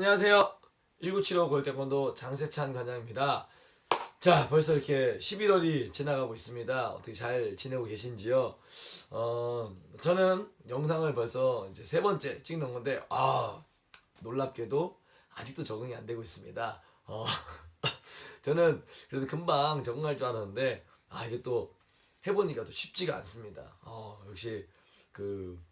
안녕하세요. 1975 골대권도 장세찬 관장입니다. 자, 벌써 이렇게 11월이 지나가고 있습니다. 어떻게 잘 지내고 계신지요? 어, 저는 영상을 벌써 이제 세 번째 찍는 건데, 아, 놀랍게도 아직도 적응이 안 되고 있습니다. 어, 저는 그래도 금방 적응할 줄 알았는데, 아, 이게 또 해보니까 또 쉽지가 않습니다. 어, 역시 그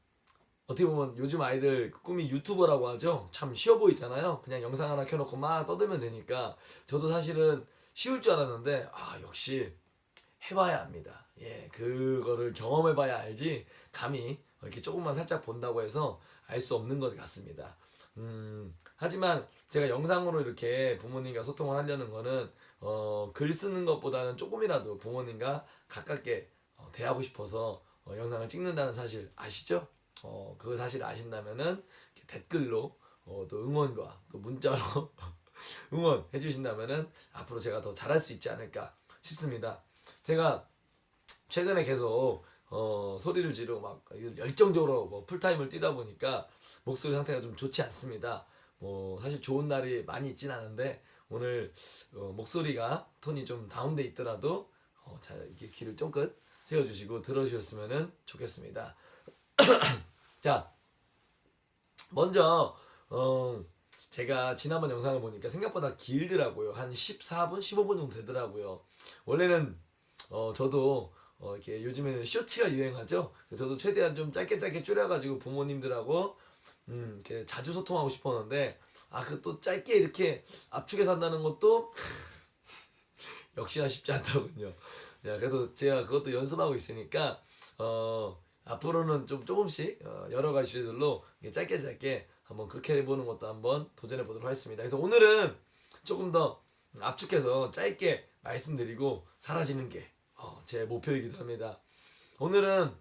어떻게 보면 요즘 아이들 꿈이 유튜버라고 하죠. 참 쉬워 보이잖아요. 그냥 영상 하나 켜놓고 막 떠들면 되니까 저도 사실은 쉬울 줄 알았는데 아 역시 해봐야 합니다. 예, 그거를 경험해봐야 알지 감히 이렇게 조금만 살짝 본다고 해서 알 수 없는 것 같습니다. 음, 하지만 제가 영상으로 이렇게 부모님과 소통을 하려는 거는 어, 글 쓰는 것보다는 조금이라도 부모님과 가깝게 어, 대하고 싶어서 어, 영상을 찍는다는 사실 아시죠? 어, 그 사실 아신다면은 댓글로 어, 또 응원과 또 문자로 응원해 주신다면은 앞으로 제가 더 잘할 수 있지 않을까 싶습니다. 제가 최근에 계속 어, 소리를 지르고 막 열정적으로 뭐 풀타임을 뛰다 보니까 목소리 상태가 좀 좋지 않습니다. 뭐 사실 좋은 날이 많이 있진 않은데 오늘 어, 목소리가 톤이 좀 다운돼 있더라도 어, 잘 이렇게 귀를 쫑긋 세워주시고 들어주셨으면 좋겠습니다. 자, 먼저 어, 제가 지난번 영상을 보니까 생각보다 길더라고요. 한 14분, 15분 정도 되더라고요. 원래는 어, 저도 어, 이렇게 요즘에는 쇼츠가 유행하죠. 저도 최대한 좀 짧게 짧게 줄여가지고 부모님들하고 음, 이렇게 자주 소통하고 싶었는데 아, 그 또 짧게 이렇게 압축해서 한다는 것도 역시나 쉽지 않더군요. 자, 그래서 제가 그것도 연습하고 있으니까 어, 앞으로는 좀 조금씩 어, 여러 가지 주제들로 짧게 짧게 한번 그렇게 해보는 것도 한번 도전해 보도록 하겠습니다. 그래서 오늘은 조금 더 압축해서 짧게 말씀드리고 사라지는 게 제 목표이기도 합니다. 오늘은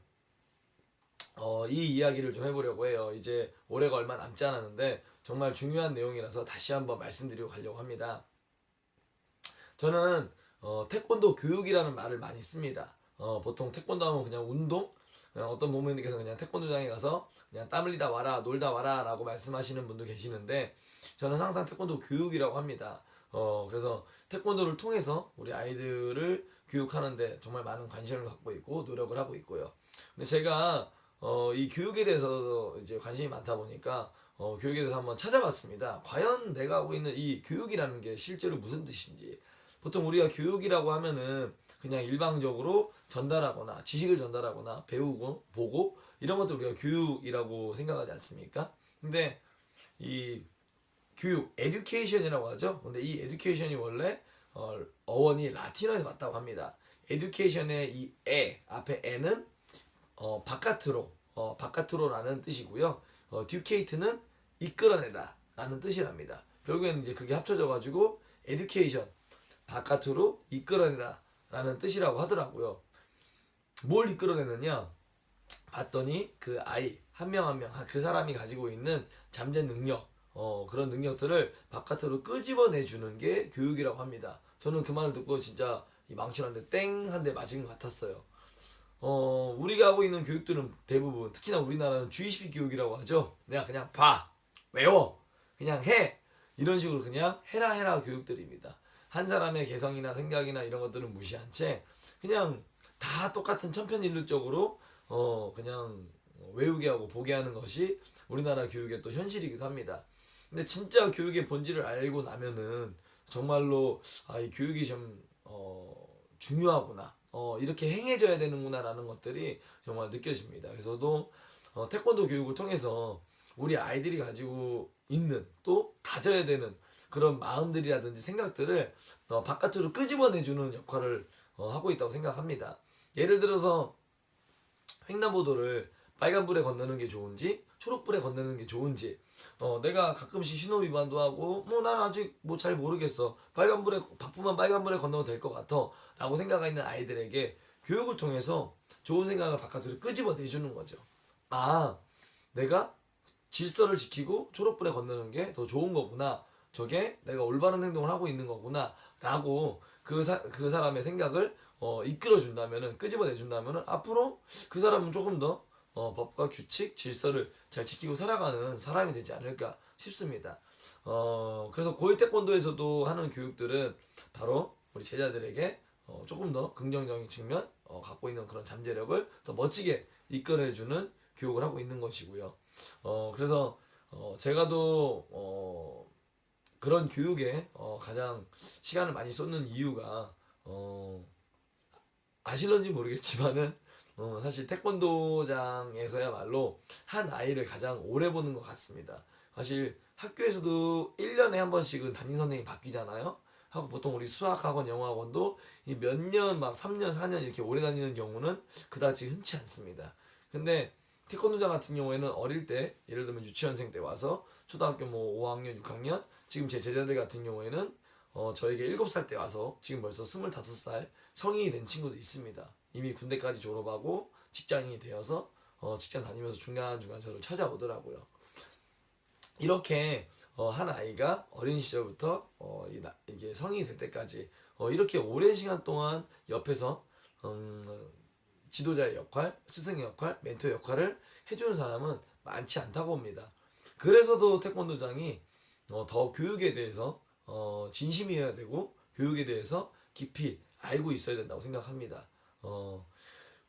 어, 이 이야기를 좀 해보려고 해요. 이제 올해가 얼마 남지 않았는데 정말 중요한 내용이라서 다시 한번 말씀드리고 가려고 합니다. 저는 어, 태권도 교육이라는 말을 많이 씁니다. 어, 보통 태권도 하면 그냥 운동? 그냥 어떤 부모님께서 그냥 태권도장에 가서 그냥 땀 흘리다 와라, 놀다 와라 라고 말씀하시는 분도 계시는데 저는 항상 태권도 교육이라고 합니다. 어, 그래서 태권도를 통해서 우리 아이들을 교육하는데 정말 많은 관심을 갖고 있고 노력을 하고 있고요. 근데 제가 어, 이 교육에 대해서 이제 관심이 많다 보니까 어, 교육에 대해서 한번 찾아봤습니다. 과연 내가 하고 있는 이 교육이라는 게 실제로 무슨 뜻인지. 보통 우리가 교육이라고 하면은 그냥 일방적으로 전달하거나 지식을 전달하거나 배우고 보고 이런 것들 우리가 교육이라고 생각하지 않습니까? 근데 이 교육, 에듀케이션이라고 하죠. 근데 이 에듀케이션이 원래 어, 어원이 라틴어에서 왔다고 합니다. 에듀케이션의 이 에, 앞에 에는 어, 바깥으로, 어, 바깥으로라는 뜻이고요. 어, 듀케이트는 이끌어내다 라는 뜻이랍니다. 결국에는 이제 그게 합쳐져 가지고 에듀케이션, 바깥으로 이끌어내다 라는 뜻이라고 하더라고요. 뭘 이끌어내느냐? 봤더니 그 아이 한 명 한 명 그 사람이 가지고 있는 잠재 능력 어, 그런 능력들을 바깥으로 끄집어내 주는 게 교육이라고 합니다. 저는 그 말을 듣고 진짜 이 망치한테 땡 한 대 맞은 것 같았어요. 어, 우리가 하고 있는 교육들은 대부분 특히나 우리나라는 주의식 교육이라고 하죠. 내가 그냥 봐, 외워, 그냥 해 이런 식으로 그냥 해라 해라 교육들입니다. 한 사람의 개성이나 생각이나 이런 것들은 무시한 채 그냥 다 똑같은 천편일률적으로 어 그냥 외우게 하고 보게 하는 것이 우리나라 교육의 또 현실이기도 합니다. 근데 진짜 교육의 본질을 알고 나면은 정말로 아, 이 교육이 좀 어, 중요하구나. 어, 이렇게 행해져야 되는구나라는 것들이 정말 느껴집니다. 그래서도 어, 태권도 교육을 통해서 우리 아이들이 가지고 있는 또 가져야 되는 그런 마음들이라든지 생각들을 어, 바깥으로 끄집어내주는 역할을 어, 하고 있다고 생각합니다. 예를 들어서 횡단보도를 빨간불에 건너는 게 좋은지 초록불에 건너는 게 좋은지 어 내가 가끔씩 신호 위반도 하고 뭐 난 아직 뭐 잘 모르겠어. 빨간불에 바쁘면 빨간불에 건너면 될것 같아. 라고 생각하고 있는 아이들에게 교육을 통해서 좋은 생각을 바깥으로 끄집어 내주는 거죠. 아 내가 질서를 지키고 초록불에 건너는 게 더 좋은 거구나 저게 내가 올바른 행동을 하고 있는 거구나 라고 그, 사, 그 사람의 생각을 어, 이끌어 준다면은 끄집어 내준다면은 앞으로 그 사람은 조금 더 어, 법과 규칙, 질서를 잘 지키고 살아가는 사람이 되지 않을까 싶습니다. 어 그래서 고일 태권도에서도 하는 교육들은 바로 우리 제자들에게 어, 조금 더 긍정적인 측면 어, 갖고 있는 그런 잠재력을 더 멋지게 이끌어주는 교육을 하고 있는 것이고요. 어 그래서 어 제가도 어 그런 교육에 어, 가장 시간을 많이 쏟는 이유가 어, 아실런지 모르겠지만은 어, 사실 태권도장에서야말로 한 아이를 가장 오래 보는 것 같습니다. 사실 학교에서도 1년에 한 번씩은 담임 선생님이 바뀌잖아요. 하고 보통 우리 수학학원, 영어학원도 이몇 년, 막 3년, 4년 이렇게 오래 다니는 경우는 그다지 흔치 않습니다. 근데 태권도장 같은 경우에는 어릴 때 예를 들면 유치원생 때 와서 초등학교 뭐 5학년, 6학년 지금 제 제자들 같은 경우에는 어 저에게 7살 때 와서 지금 벌써 25살 성인이 된 친구도 있습니다. 이미 군대까지 졸업하고 직장인이 되어서 어 직장 다니면서 중간중간 저를 찾아오더라고요. 이렇게 어, 한 아이가 어린 시절부터 어, 이 나- 이게 성인이 될 때까지 어, 이렇게 오랜 시간 동안 옆에서 음, 지도자의 역할, 스승의 역할, 멘토의 역할을 해주는 사람은 많지 않다고 봅니다. 그래서도 태권도장이 어, 더 교육에 대해서 어, 진심이어야 되고 교육에 대해서 깊이 알고 있어야 된다고 생각합니다. 어,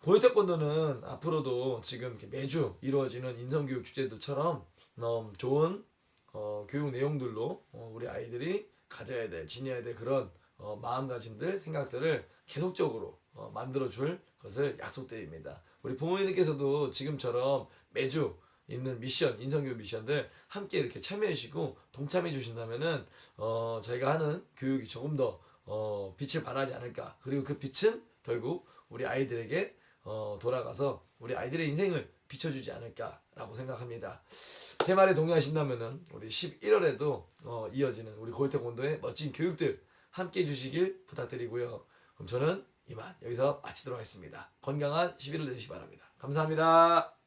고요 태권도는 앞으로도 지금 매주 이루어지는 인성교육 주제들처럼 어, 좋은 어, 교육 내용들로 어, 우리 아이들이 가져야 될, 지녀야 될 그런 어, 마음가짐들, 생각들을 계속적으로 어, 만들어줄 것을 약속드립니다. 우리 부모님께서도 지금처럼 매주 있는 미션, 인성교육 미션들 함께 이렇게 참여해주시고 동참해 주신다면은 어, 저희가 하는 교육이 조금 더 어, 빛을 발하지 않을까. 그리고 그 빛은 결국 우리 아이들에게 어, 돌아가서 우리 아이들의 인생을 비춰주지 않을까라고 생각합니다. 제 말에 동의하신다면은 우리 11월에도 어, 이어지는 우리 골태곤도의 멋진 교육들 함께 해주시길 부탁드리고요. 그럼 저는 이만 여기서 마치도록 하겠습니다. 건강한 11월 되시기 바랍니다. 감사합니다.